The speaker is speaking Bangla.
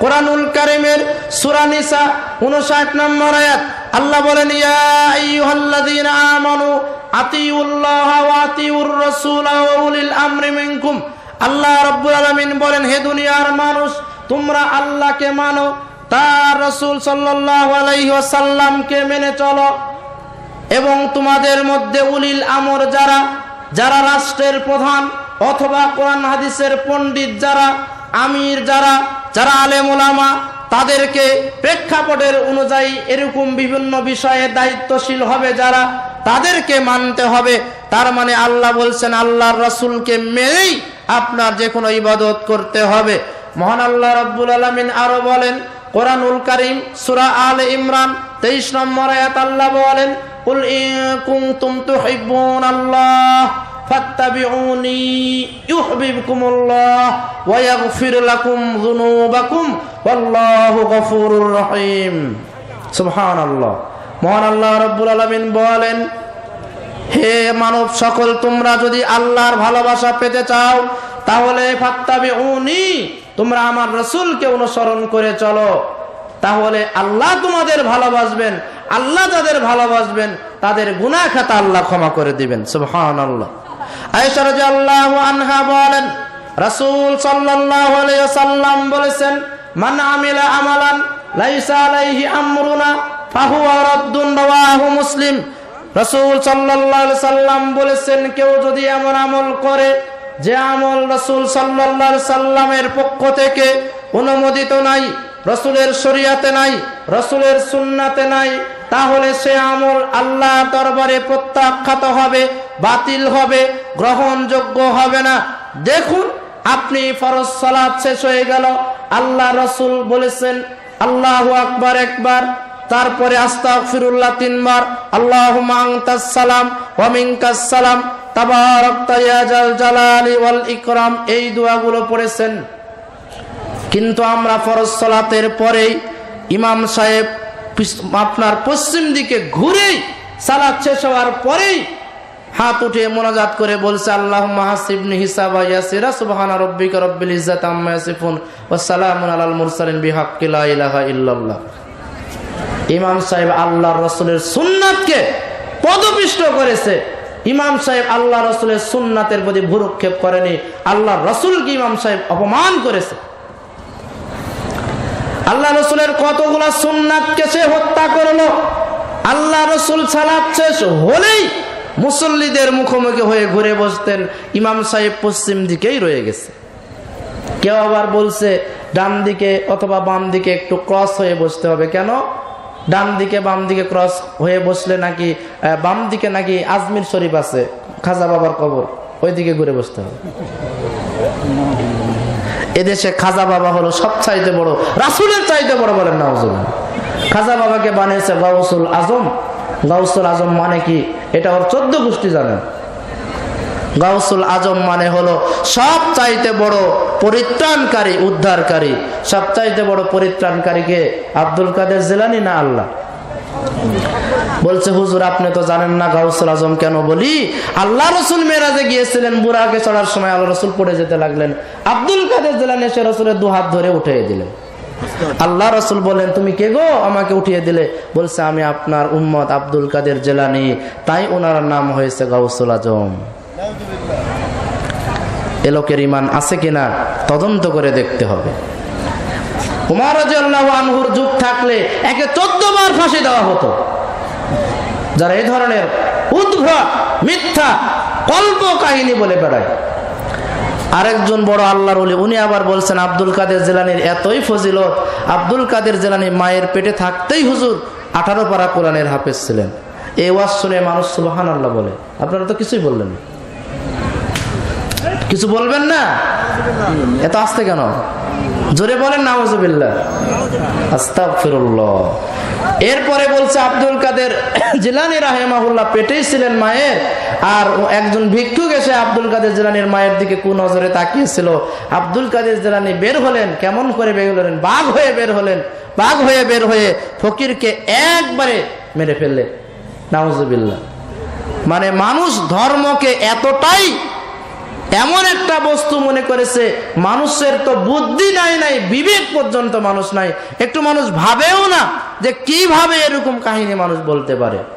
কোরআনুল কারিমের সূরা নিসা 59 নম্বর আয়াত, আল্লাহ বলেন আমানু আতিউল্লাহ আতিউর রাসূল উলিল আল্লাহ রাব্বুল আলামিন বলেন মানুষ, তোমরা আল্লাহকে মানো, তার রাসূল মেনে চলো এবং তোমাদের মধ্যে উলিল আমর যারা যারা রাষ্ট্রের প্রধান অথবা কোরআন হাদিসের পণ্ডিত যারা, আমির যারা যারা আলেম ওলামা তাদেরকে প্রেক্ষাপটের অনুযায়ী এরকম বিভিন্ন বিষয়ে দায়িত্বশীল হবে যারা, তাদেরকে মানতে হবে। তার মানে আল্লাহ বলছেন, আল্লাহর রসুলকে মেনেই আপনার যে কোনো ইবাদত করতে হবে। মহান আল্লাহ রব্বুল আলমিন আরও বলেন, কোরআনুল করিম, সুরা আল ইমরান, তেইশ নম্বর আয়াত আল্লাহ বলেন, কুল ইন কুনতুম তুহিব্বুন আল্লাহ فاتبعوني يحببكم الله ويغفر لكم ذنوبكم والله غفور رحيم سبحان الله মহান আল্লাহ রব্বুল আলামিন বলেন হে মানব সকল তোমরা যদি আল্লাহর ভালোবাসা পেতে চাও তাহলে ফাত্তাবি উনি তোমরা আমার রসুলকে অনুসরণ করে চলো তাহলে আল্লাহ তোমাদের ভালোবাসবেন আল্লাহ যাদের ভালোবাসবেন তাদের গুনাহ খাতা আল্লাহ ক্ষমা করে দিবেন সুবহান আল্লাহ আনহা বলেন ওয়াসাল্লাম বলেছেন, মান আমিলা আমালান লাইসা আলাইহি আমরুনা মুসলিম। সাল্লাম বলেছেন, কেউ যদি এমন আমল করে যে আমল রসুল সাল্লাল্লাহু সাল্লামের পক্ষ থেকে অনুমোদিত নাই, রসুলের শরিয়াতে নাই, রসুলের সুন্নাতে নাই, তাহলে সে আমল আল্লাহ দরবারে প্রত্যাখ্যাত হবে, বাতিল হবে গ্রহণযোগ্য হবে না। দেখুন, আপনি ফরজ সালাত শেষ হয়ে গেল। আল্লাহ রসুল বলেছেন, আল্লাহ আকবার একবার, তারপরে আস্তাগফিরুল্লাহ তিনবার। আল্লাহুম্মা আনতাস সালাম ওয়া সালাম। ইকরাম। এই দোয়াগুলো পড়েছেন। কিন্তু আমরা পরেই ইমাম সাহেব আপনার পশ্চিম দিকে ঘুরেই সালাত শেষ হওয়ার পরেই হাত উঠিয়ে মোনাজাত করে বলছে আল্লাহ হাসিবনি হিসাবা ইয়াসিরা, সুবহানা রব্বিকা রব্বিল ইজ্জাতি আম্মা ইয়াসিফুন ওয়া সালামুন আলাল মুরসালিন বিহাক্কি লা ইলাহা ইল্লাল্লাহ। ইমাম সাহেব আল্লাহ রসুলের সুন্নাতকে পদপিষ্ট করেছে। ইমাম সাহেব আল্লাহ রসুলের সুন্নাতের প্রতি ভুরুক্ষেপ করেনি। আল্লাহ রসুলকে ইমাম সাহেব অপমান করেছে। আল্লাহ রসুলের কতগুলা সুন্নাতকে সে হত্যা করল? আল্লাহ রসুল সালাদ শেষ হলেই মুসল্লিদের মুখোমুখি হয়ে ঘুরে বসতেন। ইমাম সাহেব পশ্চিম দিকেই রয়ে গেছে। কেউ আবার বলছে, ডান দিকে অথবা বাম দিকে একটু ক্রস হয়ে বসতে হবে। কেন? ডান দিকে বাম দিকে ক্রস হয়ে বসলে নাকি বাম দিকে নাকি আজমির শরীফ আছে, খাজা বাবার কবর ওই দিকে ঘুরে বসতে হবে। এদেশে খাজা বাবা হলো সব চাইতে বড়, রাসুলের চাইতে বড় বলেন নাউজুল খাজা বাবাকে বানিয়েছে গাউসুল আজম। গাউসুল আজম মানে কি? এটা ওর চোদ্দ গোষ্ঠী জানেন। গাউসুল আজম মানে হলো সব চাইতে বড় পরিত্রাণকারী, উদ্ধারকারী। সব চাইতে বড় পরিত্রাণকারীকে আব্দুল কাদের জেলানি না আল্লাহ? বলছে, হুজুর, আপনি তো জানেন না গাউসুল আজম কেন বলি? আল্লাহ রসুল মেরাজে গিয়েছিলেন, বুড়াকে চড়ার সময় আল্লাহ রসুল পড়ে যেতে লাগলেন। আব্দুল কাদের জেলানি এসে রসুলের দু হাত ধরে উঠে দিলেন। আল্লাহ রসুল বলেন, তুমি কে গো? আমাকে উঠিয়ে দিলে। বলছে, আমি আপনার উম্মত আব্দুল কাদের জেলানি। তাই ওনার নাম হয়েছে গাউসুল আজম। এ লোকের ইমান আছে কিনা, তদন্ত করে দেখতে হবে। যুগ থাকলে একে চোদ্দ বার ফাঁসি দেওয়া হতো। যারা এই ধরনের উদ্ভট মিথ্যা কল্প কাহিনী বলে বেড়ায়। আরেকজন বড় আল্লাহর ওলি, উনি আবার বলছেন, আব্দুল কাদের জেলানির এতই ফজিলত, আব্দুল কাদের জেলানি মায়ের পেটে থাকতেই হুজুর আঠারো পারা কোরআনের হাফেজ ছিলেন। এই ওয়াজ শুনে মানুষ সুবাহান আল্লাহ বলে। আপনারা তো কিছুই বললেন কিছু বলবেন না? এত আসতে কেন? জোরে বলেন, নাউজুবিল্লাহ। আস্তাগফিরুল্লাহ। এরপরে বলছে আব্দুল কাদের জিলানি রাহেমাহুল্লাহ পেটেই ছিলেন মায়ের, আর একজন ভিক্ষুক এসে আব্দুল কাদের জিলানির মায়ের দিকে কু নজরে তাকিয়েছিল। আব্দুল কাদের জিলানি বের হলেন, কেমন করে বের হলেন? বাঘ হয়ে বের হলেন, বাঘ হয়ে বের হয়ে ফকিরকে একবারে মেরে ফেললেন। নাউজুবিল্লাহ। মানে মানুষ ধর্মকে এতটাই এমন একটা বস্তু মনে করেছে, মানুষের তো বুদ্ধি নাই নাই, বিবেক পর্যন্ত মানুষ নাই। একটু মানুষ ভাবেও না যে কীভাবে এরকম কাহিনী মানুষ বলতে পারে?